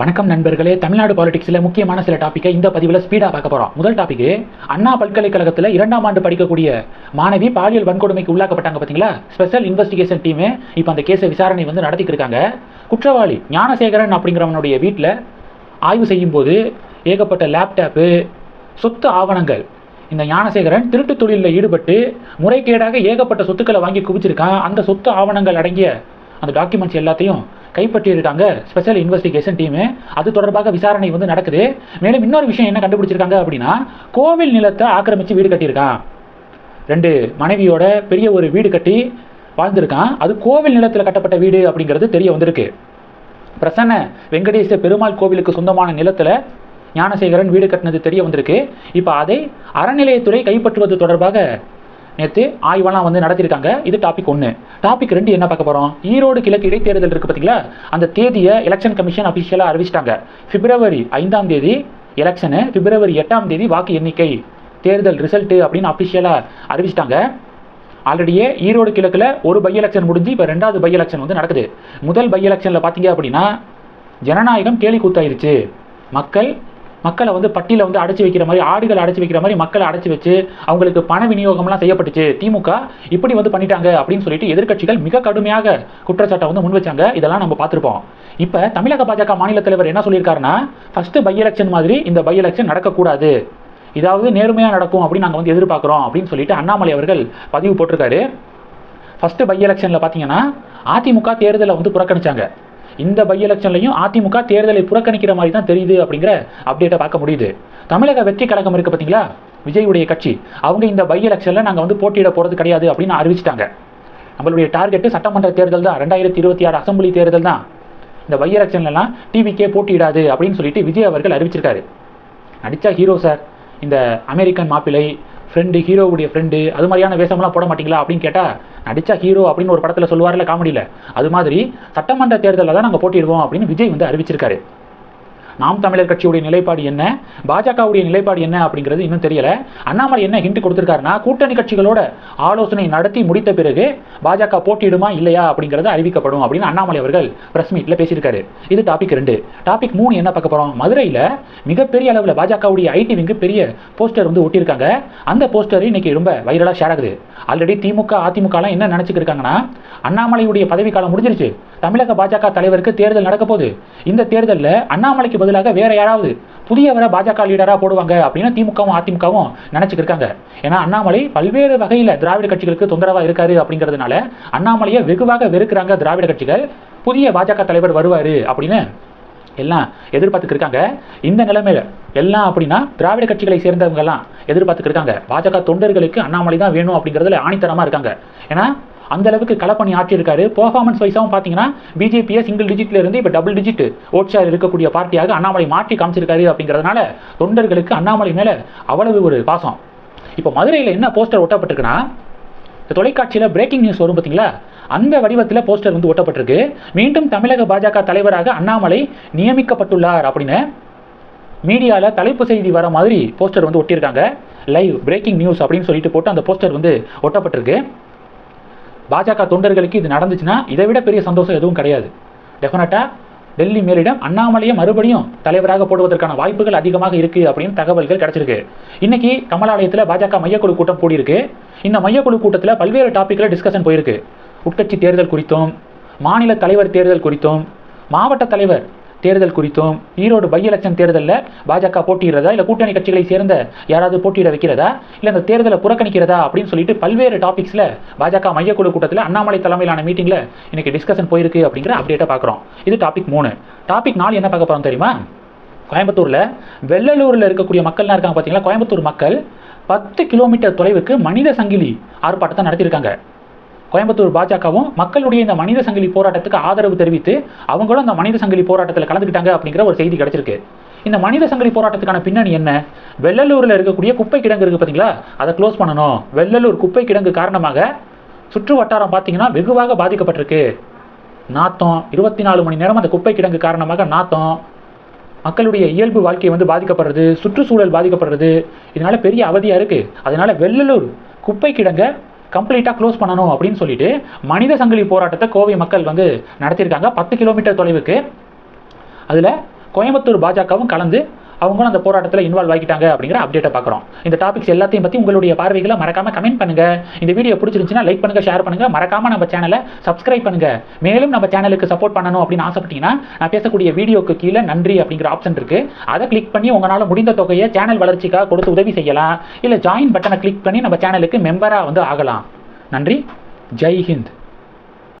வணக்கம் நண்பர்களே தமிழ்நாடு பாலிடிக்ஸில் முக்கியமான சில டாப்பிக்கை இந்த பதிவில் ஸ்பீடாக பார்க்க போகிறோம் முதல் டாபிக் அண்ணா பல்கலைக்கழகத்தில் இரண்டாம் ஆண்டு படிக்கக்கூடிய மாணவி பாலியல் வன்கொடுமைக்கு உள்ளாக்கப்பட்டாங்க பார்த்தீங்களா ஸ்பெஷல் இன்வெஸ்டிகேஷன் டீமு இப்போ அந்த கேஸை விசாரணை வந்து நடத்திட்டு இருக்காங்க. குற்றவாளி ஞானசேகரன் அப்படிங்கிறவனுடைய வீட்டில் ஆய்வு செய்யும்போது ஏகப்பட்ட லேப்டாப்பு சொத்து ஆவணங்கள். இந்த ஞானசேகரன் திருட்டு தொழிலில் ஈடுபட்டு முறைகேடாக ஏகப்பட்ட சொத்துக்களை வாங்கி குவிச்சிருக்கான். அந்த சொத்து ஆவணங்கள் அடங்கிய அந்த டாக்குமெண்ட்ஸ் எல்லாத்தையும் கைப்பற்றியிருக்காங்க. ஸ்பெஷல் இன்வெஸ்டிகேஷன் டீமு அது தொடர்பாக விசாரணை வந்து நடக்குது. மேலும் இன்னொரு விஷயம் என்ன கண்டுபிடிச்சிருக்காங்க அப்படின்னா கோவில் நிலத்தை ஆக்கிரமித்து வீடு கட்டியிருக்கான். ரெண்டு மனைவியோட பெரிய ஒரு வீடு கட்டி வாழ்ந்திருக்கான். அது கோவில் நிலத்தில் கட்டப்பட்ட வீடு அப்படிங்கிறது தெரிய வந்திருக்கு. பிரசன்ன வெங்கடேச பெருமாள் கோவிலுக்கு சொந்தமான நிலத்தில் ஞானசேகரன் வீடு கட்டினது தெரிய வந்திருக்கு. இப்போ அதை அறநிலையத்துறை கைப்பற்றுவது தொடர்பாக நேற்று ஆய்வெல்லாம் வந்து நடத்தியிருக்காங்க. இது டாபிக் ஒன்று டாபிக் ரெண்டு என்ன பார்க்க போகிறோம் ஈரோடு கிழக்கு இடைத்தேர்தல் இருக்குது பார்த்தீங்களா அந்த தேதியை எலெக்ஷன் கமிஷன் அஃபிஷியலாக அறிவிச்சிட்டாங்க. பிப்ரவரி ஐந்தாம் தேதி எலெக்ஷனு பிப்ரவரி எட்டாம் தேதி வாக்கு எண்ணிக்கை தேர்தல் ரிசல்ட்டு அப்படின்னு அஃபிஷியலாக அறிவிச்சிட்டாங்க. ஆல்ரெடியே ஈரோடு கிழக்கில் ஒரு பை எலெக்ஷன் முடிஞ்சு இப்போ ரெண்டாவது பை எலெக்ஷன் வந்து நடக்குது. முதல் பை எலெக்ஷனில் பார்த்தீங்க அப்படின்னா ஜனநாயகம் கேலி கூத்தாயிருச்சு. மக்கள் மக்களை வந்து பட்டியில் வந்து அடைச்சி வைக்கிற மாதிரி ஆடுகளை அடைச்சி வைக்கிற மாதிரி மக்களை அடைச்சி வச்சு அவங்களுக்கு பண விநியோகம்லாம் செய்யப்பட்டுச்சு. திமுக இப்படி வந்து பண்ணிட்டாங்க அப்படின்னு சொல்லிட்டு எதிர்க்கட்சிகள் மிக கடுமையாக குற்றச்சாட்டை வந்து முன் வச்சாங்க. இதெல்லாம் நம்ம பார்த்துருப்போம். இப்போ தமிழக பாஜக மாநில தலைவர் என்ன சொல்லியிருக்காருன்னா ஃபர்ஸ்ட் பை எலெக்ஷன் மாதிரி இந்த பை எலெக்ஷன் நடக்கக்கூடாது. இதாவது நேர்மையாக நடக்கும் அப்படின்னு நாங்கள் வந்து எதிர்பார்க்குறோம் அப்படின்னு சொல்லிட்டு அண்ணாமலை அவர்கள் பதிவு போட்டிருக்காரு. ஃபஸ்ட்டு பை எலெக்ஷனில் பார்த்தீங்கன்னா அதிமுக தேர்தலை வந்து புறக்கணிச்சாங்க. இந்த பை எலெக்ஷன்லையும் அதிமுக தேர்தலை புறக்கணிக்கிற மாதிரி தான் தெரியுது அப்படிங்கிற அப்டேட்டை பார்க்க முடியுது. தமிழக வெற்றி கழகம் இருக்குது பார்த்தீங்களா விஜயுடைய கட்சி. அவங்க இந்த பை எலெக்ஷனில் நாங்கள் வந்து போட்டியிட போகிறது கிடையாது அப்படின்னு அறிவிச்சிட்டாங்க. நம்மளுடைய டார்கெட்டு சட்டமன்ற தேர்தல் தான். ரெண்டாயிரத்தி இருபத்தி ஆறு அசம்பிளி தேர்தல் தான். இந்த பை எலெக்ஷன்லலாம் டிவிக்கே போட்டியிடாது அப்படின்னு சொல்லிட்டு விஜய் அவர்கள் அறிவிச்சிருக்காரு. நடித்தா ஹீரோ சார் இந்த அமெரிக்கன் மாப்பிள்ளை ஃப்ரெண்டு ஹீரோவுடைய ஃப்ரெண்டு அது மாதிரியான வேஷம்லாம் போட மாட்டீங்களா அப்படின்னு கேட்டால் நடிச்சா ஹீரோ அப்படின்னு ஒரு படத்தில் சொல்லுவார்ல காமெடியில் அது மாதிரி சட்டமன்ற தேர்தலில் தான் நாங்கள் போட்டிடுவோம் அப்படின்னு விஜய் வந்து அறிவிச்சிருக்காரு. நாம் தமிழர் கட்சியுடைய நிலைப்பாடு என்ன? பாஜகவுடைய நிலைப்பாடு என்ன அப்படிங்கிறது இன்னும் தெரியல. அண்ணாமலை என்ன ஹிண்ட் கொடுத்திருக்காருன்னா கூட்டணி கட்சிகளோட ஆலோசனை நடத்தி முடித்த பிறகு பாஜக போட்டியிடுமா இல்லையா அப்படிங்கிறது அறிவிக்கப்படும் அப்படின்னு அண்ணாமலை அவர்கள் பிரஸ் மீட்ல பேசியிருக்காரு. இது டாபிக் ரெண்டு. டாபிக் மூணு என்ன பார்க்க போறோம்? மதுரையில் மிகப்பெரிய அளவில் பாஜகவுடைய ஐடி விங்கு பெரிய போஸ்டர் வந்து ஒட்டியிருக்காங்க. அந்த போஸ்டர் இன்னைக்கு ரொம்ப வைரலாக ஷேர் ஆகுது. ஆல்ரெடி திமுக அதிமுகலாம் என்ன நினச்சிக்கிருக்காங்கன்னா அண்ணாமலையுடைய பதவி காலம் முடிஞ்சிருச்சு. தமிழக பாஜக தலைவருக்கு தேர்தல் நடக்க போகுது. இந்த தேர்தலில் அண்ணாமலைக்கு பதிலாக வேற யாராவது புதியவரை பாஜக லீடராக போடுவாங்க அப்படின்னு திமுகவும் அதிமுகவும் நினச்சிக்கிருக்காங்க. இருக்காங்க ஏன்னா அண்ணாமலை பல்வேறு வகையில் திராவிட கட்சிகளுக்கு தொந்தரவாக இருக்காரு அப்படிங்கிறதுனால அண்ணாமலையை வெகுவாக வெறுக்கிறாங்க திராவிட கட்சிகள். புதிய பாஜக தலைவர் வருவார் அப்படின்னு எல்லாம் எதிர்பார்த்துட்டு இருக்காங்க இந்த நிலைமையில எல்லாம் அப்படின்னா திராவிட கட்சிகளை சேர்ந்தவங்க எல்லாம் எதிர்பார்த்துட்டு இருக்காங்க பாஜக தொண்டர்களுக்கு அண்ணாமலை தான் வேணும் அப்படிங்கிறதுல ஆணித்தரமா இருக்காங்க. ஏன்னா அந்த அளவுக்கு களப்பணி ஆற்றியிருக்காரு. பர்ஃபார்மன்ஸ் வைஸாகவும் பார்த்தீங்கன்னா பிஜேபியை சிங்கிள் டிஜிட்ல இருந்து இப்போ டபுள் டிஜிட் ஓட் ஷேர் இருக்கக்கூடிய பார்ட்டியாக அண்ணாமலை மாற்றி காமிச்சிருக்காரு அப்படிங்கிறதுனால தொண்டர்களுக்கு அண்ணாமலை மேலே அவ்வளவு ஒரு பாசம். இப்போ மதுரையில் என்ன போஸ்டர் ஒட்டப்பட்டிருக்குன்னா இந்த தொலைக்காட்சியில் பிரேக்கிங் நியூஸ் வரும் பார்த்தீங்களா அந்த வடிவத்தில் போஸ்டர் வந்து ஒட்டப்பட்டிருக்கு. மீண்டும் தமிழக பாஜக தலைவராக அண்ணாமலை நியமிக்கப்பட்டுள்ளார் அப்படின்னு மீடியாவில் தலைப்பு செய்தி வர மாதிரி போஸ்டர் வந்து ஒட்டியிருக்காங்க. லைவ் பிரேக்கிங் நியூஸ் அப்படின்னு சொல்லிட்டு போட்டு அந்த போஸ்டர் வந்து ஒட்டப்பட்டிருக்கு. பாஜக தொண்டர்களுக்கு இது நடந்துச்சுன்னா இதை விட பெரிய சந்தோஷம் எதுவும் கிடையாது. டெஃபினட்டாக டெல்லி மேலிடம் அண்ணாமலையை மறுபடியும் தலைவராக போடுவதற்கான வாய்ப்புகள் அதிகமாக இருக்குது அப்படின்னு தகவல்கள் கிடைச்சிருக்கு. இன்னைக்கு கமலாலயத்தில் பாஜக மையக்குழு கூட்டம் கூடியிருக்கு. இந்த மையக்குழு கூட்டத்தில் பல்வேறு டாப்பிக்கில் டிஸ்கஷன் போயிருக்கு. உட்கட்சி தேர்தல் குறித்தும் மாநில தலைவர் தேர்தல் குறித்தும் மாவட்ட தலைவர் தேர்தல் குறித்தும் ஈரோடு பை எலெக்ஷன் தேர்தலில் பாஜக போட்டியிடுறதா? இல்லை கூட்டணி கட்சிகளை சேர்ந்த யாராவது போட்டியிட வைக்கிறதா? இல்லை அந்த தேர்தலை புறக்கணிக்கிறதா அப்படின்னு சொல்லிட்டு பல்வேறு டாபிக்ஸில் பாஜக மையக்குழு கூட்டத்தில் அண்ணாமலை தலைமையிலான மீட்டிங்கில் இன்னைக்கு டிஸ்கஷன் போயிருக்கு அப்படிங்கிற அப்டேட்டை பார்க்குறோம். இது டாபிக் மூணு. டாபிக் நாலு என்ன பார்க்க போகிறோம் தெரியுமா? கோயம்புத்தூரில் வெள்ளலூரில் இருக்கக்கூடிய மக்கள்லாம் இருக்காங்க பார்த்தீங்களா கோயம்புத்தூர் மக்கள் பத்து கிலோமீட்டர் தொலைவுக்கு மனித சங்கிலி ஆர்ப்பாட்டத்தை நடத்தியிருக்காங்க. கோயம்புத்தூர் பாஜகவும் மக்களுடைய இந்த மனித சங்கிலி போராட்டத்துக்கு ஆதரவு தெரிவித்து அவங்களும் அந்த மனித சங்கிலி போராட்டத்தில் கலந்துக்கிட்டாங்க அப்படிங்கிற ஒரு செய்தி கிடைச்சிருக்கு. இந்த மனித சங்கிலி போராட்டத்துக்கான பின்னணி என்ன? வெள்ளலூரில் இருக்கக்கூடிய குப்பை கிடங்கு இருக்குது பார்த்தீங்களா அதை க்ளோஸ் பண்ணணும். வெள்ளலூர் குப்பை கிடங்கு காரணமாக சுற்று வட்டாரம் பார்த்தீங்கன்னா வெகுவாக பாதிக்கப்பட்டிருக்கு. நாத்தம் இருபத்தி நாலு மணி நேரம் அந்த குப்பை கிடங்கு காரணமாக நாத்தம். மக்களுடைய இயல்பு வாழ்க்கை வந்து பாதிக்கப்படுறது சுற்றுச்சூழல் பாதிக்கப்படுறது. இதனால் பெரிய அவதியாக இருக்குது அதனால வெள்ளலூர் குப்பை கிடங்க கம்ப்ளீட்டாக க்ளோஸ் பண்ணணும் அப்படின்னு சொல்லிட்டு மனித சங்கிலி போராட்டத்தை கோவை மக்கள் வந்து நடத்தியிருக்காங்க. பத்து கிலோமீட்டர் தொலைவுக்கு. அதில் கோயம்புத்தூர் பாஜகவும் கலந்து அவங்களும் அந்த போராட்டத்தில் இன்வால்வ் ஆகிட்டாங்க அப்படிங்கிற அப்டேட்டை பார்க்குறோம். இந்த டாபிக்ஸ் எல்லாத்தையும் பற்றி உங்களுடைய பார்வைகளை மறக்காம கமெண்ட் பண்ணுங்க. இந்த வீடியோ பிடிச்சிருந்துச்சுன்னா லைக் பண்ணுங்க ஷேர் பண்ணுங்க. மறக்காம நம்ம சேனலை சப்ஸ்கிரைப் பண்ணுங்க. மேலும் நம்ம சேனலுக்கு சப்போர்ட் பண்ணணும் அப்படின்னு ஆசைப்பட்டீங்கன்னா நான் பேசக்கூடிய வீடியோக்கு கீழே நன்றி அப்படிங்கிற ஆப்ஷன் இருக்கு. அதை கிளிக் பண்ணி உங்களால் முடிந்த தொகையை சேனல் வளர்ச்சிக்காக கொடுத்து உதவி செய்யலாம். இல்லை ஜாயின் பட்டனை கிளிக் பண்ணி நம்ம சேனலுக்கு மெம்பராக வந்து ஆகலாம். நன்றி. ஜெய் ஹிந்த்.